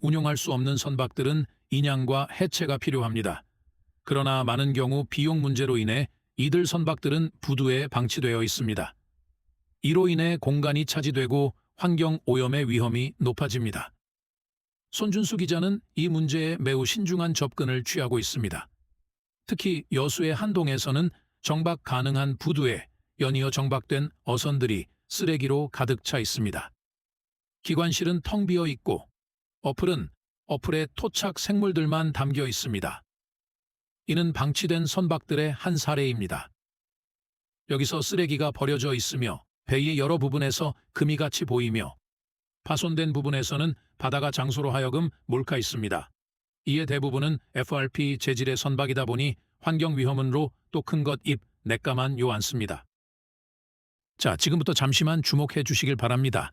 운용할 수 없는 선박들은 인양과 해체가 필요합니다. 그러나 많은 경우 비용 문제로 인해 이들 선박들은 부두에 방치되어 있습니다. 이로 인해 공간이 차지되고 환경 오염의 위험이 높아집니다. 손준수 기자는 이 문제에 매우 신중한 접근을 취하고 있습니다. 특히 여수의 한동에서는 정박 가능한 부두에 연이어 정박된 어선들이 쓰레기로 가득 차 있습니다. 기관실은 텅 비어 있고 어플은 어플에 토착 생물들만 담겨 있습니다. 이는 방치된 선박들의 한 사례입니다. 여기서 쓰레기가 버려져 있으며 배의 여러 부분에서 금이 같이 보이며 파손된 부분에서는 바다가 장소로 하여금 몰카 있습니다. 이에 대부분은 FRP 재질의 선박이다 보니 환경 위험으로 또 큰 것 입 내까만 요 않습니다. 자, 지금부터 잠시만 주목해 주시길 바랍니다.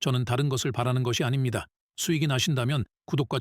저는 다른 것을 바라는 것이 아닙니다. 수익이 나신다면 구독과